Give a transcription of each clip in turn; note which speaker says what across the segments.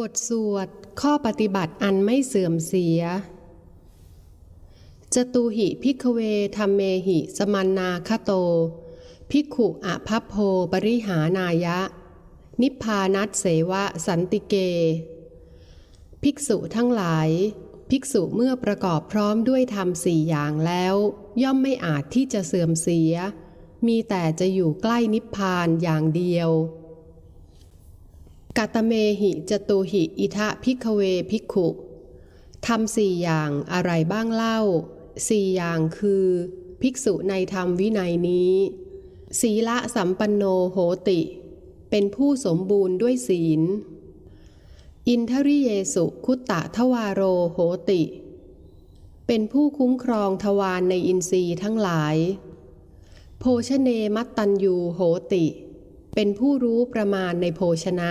Speaker 1: บทสวดข้อปฏิบัติอันไม่เสื่อมเสีย จตุหิพิกเวธรรมเมหิสมันนาคโตภิกขุอภัพโพปริหานายะ นิพพานัตเสวะสันติเก ภิกษุทั้งหลาย ภิกษุเมื่อประกอบพร้อมด้วยธรรมสี่อย่างแล้ว ย่อมไม่อาจที่จะเสื่อมเสีย มีแต่จะอยู่ใกล้นิพพานอย่างเดียว กัตเมหิจตุหิอิทะพิกเวภิกขุทำสี่อย่างอะไรบ้างเล่า สี่อย่างคือ ภิกษุในธรรมวินัยนี้ ศีละสัมปันโนโหติ เป็นผู้สมบูรณ์ด้วยศีล อินทริเยสุคุตตะทวารโรโหติ เป็นผู้คุ้มครองทวารในอินทรีย์ทั้งหลาย โภชเนมัตตัญยูโหติ เป็นผู้รู้ประมาณในโภชนะ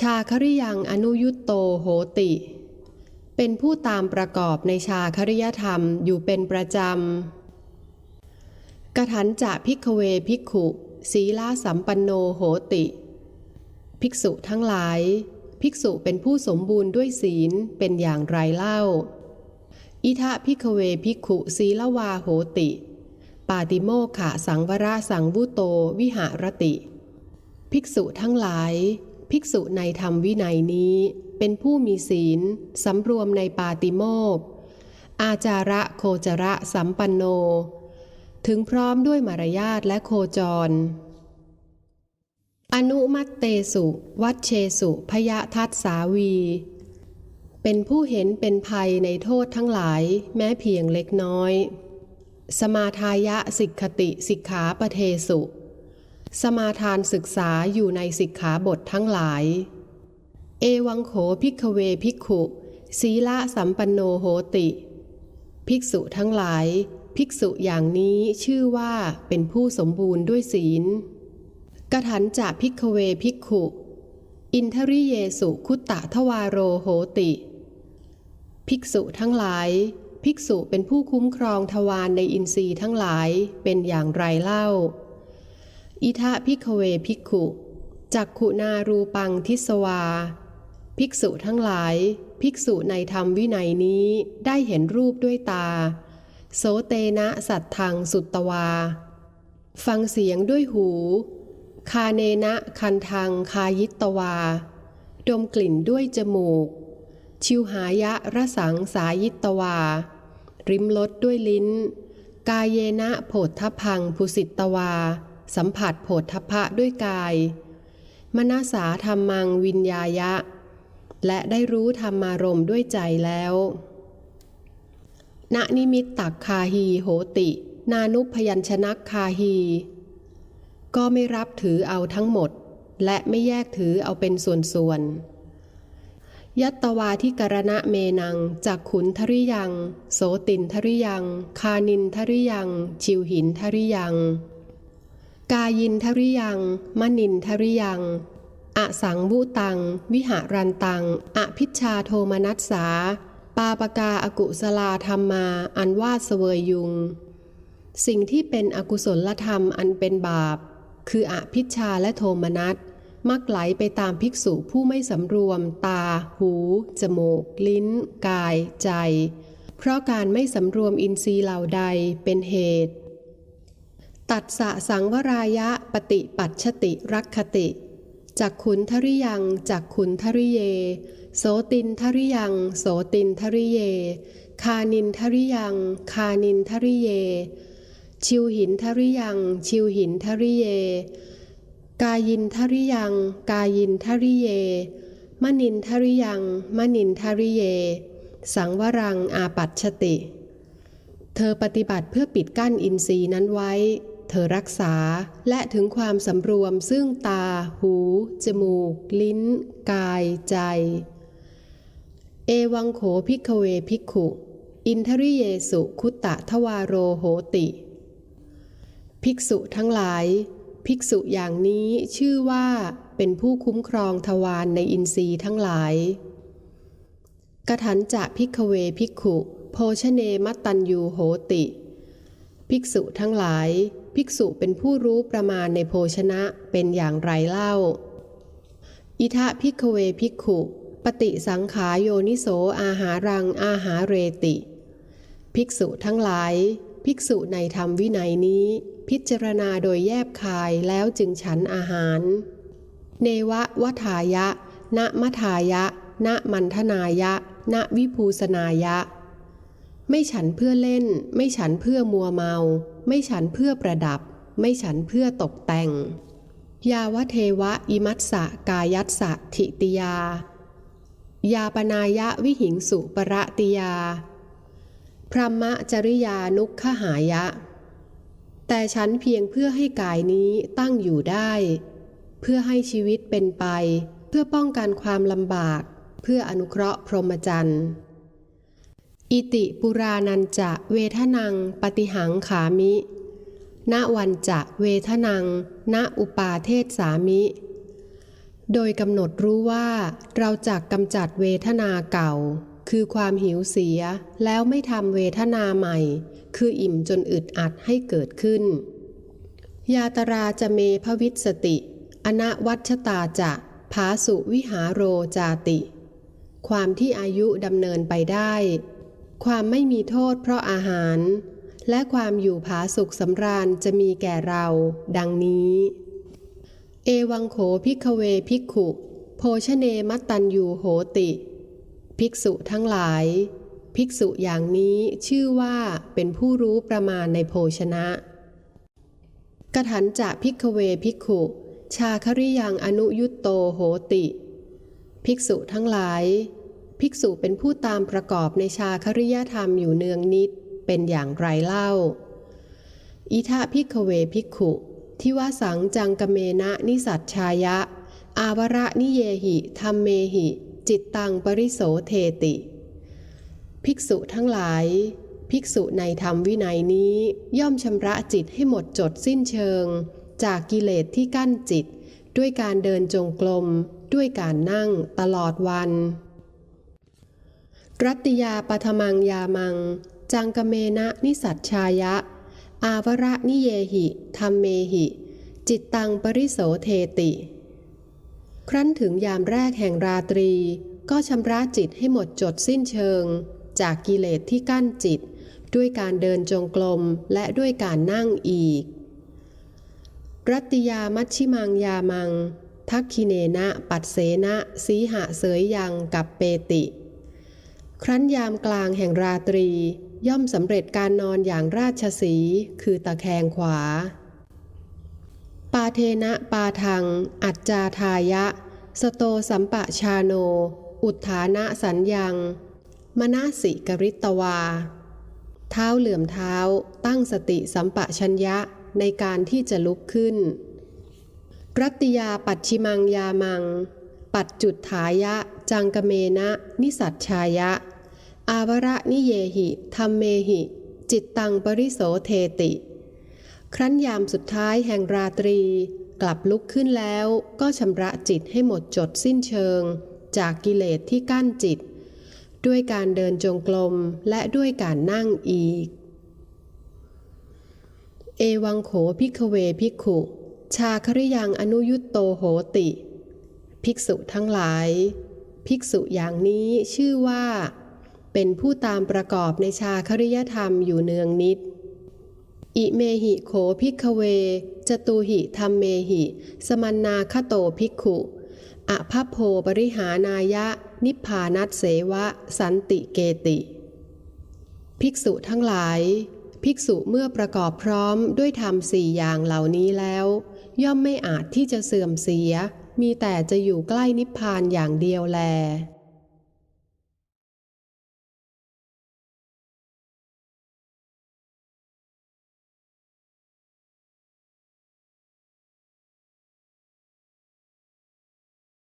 Speaker 1: ชาคริยังอนุยุตโตโหติ เป็นผู้ตามประกอบในชาคริยธรรมอยู่เป็นประจำกระถันจะพิกเวภิกขุศีลาสัมปันโนโหติ ภิกษุทั้งหลาย ภิกษุเป็นผู้สมบูรณ์ด้วยศีลเป็นอย่างไรเล่า อิทะพิกเวภิกขุศีลวาโหติ ปาติโมขะสังวราสังวุโตวิหารติ ภิกษุทั้งหลาย ภิกษุในธรรมวินัยนี้ เป็นผู้มีศีลสำรวมในปาติโมกอาจาระโคจระสัมปันโน ถึงพร้อมด้วยมารยาทและโคจร อนุมัตเตสุ วัชเชสุพยทัสสาวี เป็นผู้เห็นเป็นภัยในโทษทั้งหลายแม้เพียงเล็กน้อย สมาทายะสิกขติสิกขาปเทสุ สมาทานศึกษาอยู่ในสิกขาบททั้งหลาย เอวังโขพิกเวภิกขุศีละสัมปันโนโหติ ภิกษุทั้งหลาย ภิกษุอย่างนี้ชื่อว่าเป็นผู้สมบูรณ์ด้วยศีลกระถันจะพิกเวภิกขุ อินทริเยสุคุตตะทวารโรโหติ ภิกษุทั้งหลาย ภิกษุเป็นผู้คุ้มครองทวารในอินทรีย์ทั้งหลายเป็นอย่างไรเล่า อิทะพิกเวภิกขุจักขุนารูปังทิสวา ภิกษุทั้งหลาย ภิกษุในธรรมวินัยนี้ได้เห็นรูปด้วยตา โสเตนะสัตทังสุตตวา ฟังเสียงด้วยหู คาเนนะคันทังคายิตตวา ดมกลิ่นด้วยจมูก ชิวหายะระสังสายิตตวา ริมรสด้วยลิ้น กายเยนะโผฏฐพังภูสิตตวา สัมผัสโผฏฐพะด้วยกาย มนาสาธรรมังวิญญายะ และได้รู้ธรรมารมด้วยใจแล้วณนิมิตตักคาฮีโหติ นานุพยัญชนะคาฮี ก็ไม่รับถือเอาทั้งหมด และไม่แยกถือเอาเป็นส่วนๆ ยัตตวาทิกรณะเมนังจากขุนทริยัง โสตินทริยัง คานินทริยัง ชิวหินทริยัง กายินทริยัง มนินทริยังอสังบุตัง วิหารันตัง อพิชาโทมนัสสา ปาปกาอากุสลาธรรมา อันว่าเสวยยุง สิ่งที่เป็นอกุศลธรรมอันเป็นบาป คืออพิชชาและโทมนัส มักไหลไปตามภิกษุผู้ไม่สำรวม ตา หู จมูก ลิ้น กาย ใจ เพราะการไม่สำรวมอินทรีย์เหล่าใดเป็นเหตุ ตัดสะสังวรายะปฏิปัชชติรักขติจากขุนทริยังจากขุนทริเย โสตินทริยัง โสตินทริเย คานินทริยัง คานินทริเย ชิวหินทริยัง ชิวหินทริเย กายินทริยัง กายินทริเย มนินทริยัง มนินทริเย สังวรังอาปัชติ เธอปฏิบัติเพื่อปิดกั้นอินทรีย์นั้นไว้ เธอรักษาและถึงความสำรวมซึ่งตา หู จมูก ลิ้น กาย ใจ เอวังโขพิกเวภิกขุ อินทริเยสุคุตตะทวารโรโหติ ภิกษุทั้งหลาย ภิกษุอย่างนี้ชื่อว่าเป็นผู้คุ้มครองทวารในอินทรีย์ทั้งหลาย กระถันจะพิกเวภิกขุโภชเนมัตตัญยูโหติ ภิกษุทั้งหลาย ภิกษุเป็นผู้รู้ประมาณในโภชนะเป็นอย่างไรเล่า อิทะพิกเวภิกขุ ปฏิสังขายโยนิโสอาหารังอาหาเรติ ภิกษุทั้งหลาย ภิกษุในธรรมวินัยนี้ พิจารณาโดยแยบคายแล้วจึงฉันอาหาร เนวะวทายะ ณมัทายะ ณมันทนายะ ณวิภูสนายะ ไม่ฉันเพื่อเล่น ไม่ฉันเพื่อมัวเมา ไม่ฉันเพื่อประดับ ไม่ฉันเพื่อตกแต่ง ยาวเทวะอิมัสสะกายัสสะทิติยา ยาปนายะวิหิงสุปรติยา พรหมจริยานุขหายะ แต่ฉันเพียงเพื่อให้กายนี้ตั้งอยู่ได้ เพื่อให้ชีวิตเป็นไป เพื่อป้องกันความลำบาก เพื่ออนุเคราะห์พรหมจรรย์ อิติปุรานันจะเวทนัง ปฏิหังขามิ ณวันจะเวทนัง ณอุปาเทศสามิ โดยกำหนดรู้ว่าเราจักกำจัดเวทนาเก่า คือความหิวเสียแล้วไม่ทำเวทนาใหม่ คืออิ่มจนอึดอัดให้เกิดขึ้น ยาตราจะเมภวิสติอนะวัชตาจะผาสุวิหาโรจาติ ความที่อายุดำเนินไปได้ ความไม่มีโทษเพราะอาหาร และความอยู่ผาสุขสำราญจะมีแก่เรา ดังนี้ เอวังโขพิกเวภิกขุ โภชเนมัตตัญยูโหติ ภิกษุทั้งหลาย ภิกษุอย่างนี้ชื่อว่าเป็นผู้รู้ประมาณในโภชนะกถันจะพิกเวภิกขุ ชาคริยังอนุยุตโตโหติ ภิกษุทั้งหลาย ภิกษุเป็นผู้ตามประกอบในชาคริยธรรมอยู่เนืองนิด เป็นอย่างไรเล่า อิทะพิกเวภิกขุทิวสังจังกเมนะนิสัชชายะ อาวระนิเยหิธรรมเมหิ จิตตังปริโสเทติ ภิกษุทั้งหลาย ภิกษุในธรรมวินัยนี้ย่อมชำระจิตให้หมดจดสิ้นเชิง จากกิเลสที่กั้นจิต ด้วยการเดินจงกรมด้วยการนั่งตลอดวัน รัตติยาปฐมังยามัง จังกเมนะนิสัชชายะ อาวระนิเยหิธรรมเมหิ จิตตังปริโสเทติ ครั้นถึงยามแรกแห่งราตรี ก็ชำระจิตให้หมดจดสิ้นเชิง จากกิเลสที่กั้นจิต ด้วยการเดินจงกรมและด้วยการนั่งอีก รัตติยามัชชิมังยามัง ทักคิเนนะ ปัดเสนะสีหะเสยยังกับเปติ ครั้นยามกลางแห่งราตรี ย่อมสำเร็จการนอนอย่างราชสี คือตะแคงขวา ปาเทนะปาทัง อัจจาทายะ สโตสัมปะชาโน อุทธานะสัญญัง มนาสิกริตวา เท้าเหลื่อมเท้า ตั้งสติสัมปะชัญญะในการที่จะลุกขึ้น รัตติยาปัจฉิมังยามัง ปัจจุดถายะ จังกเมนะ นิสัชชายะ อาวระนิเยหิธรรมเมหิ จิตตังปริโสเทติ ครั้นยามสุดท้ายแห่งราตรี กลับลุกขึ้นแล้วก็ชำระจิตให้หมดจดสิ้นเชิง จากกิเลสที่กั้นจิต ด้วยการเดินจงกรมและด้วยการนั่งอีก เอวังโขพิกเวภิกขุ ชาคริยังอนุยุตโตโหติ ภิกษุทั้งหลาย ภิกษุอย่างนี้ชื่อว่า เป็นผู้ตามประกอบในชาคริยธรรมอยู่เนืองนิด อิเมหิโขพิกเว จตุหิธรรมเมหิ สมันนาคโตภิกขุอภพโพปริหานายะ นิพพานัตเสวะ สันติเกติ ภิกษุทั้งหลาย ภิกษุเมื่อประกอบพร้อมด้วยธรรมสี่อย่างเหล่านี้แล้ว ย่อมไม่อาจที่จะเสื่อมเสีย มีแต่จะอยู่ใกล้นิพพานอย่างเดียวแล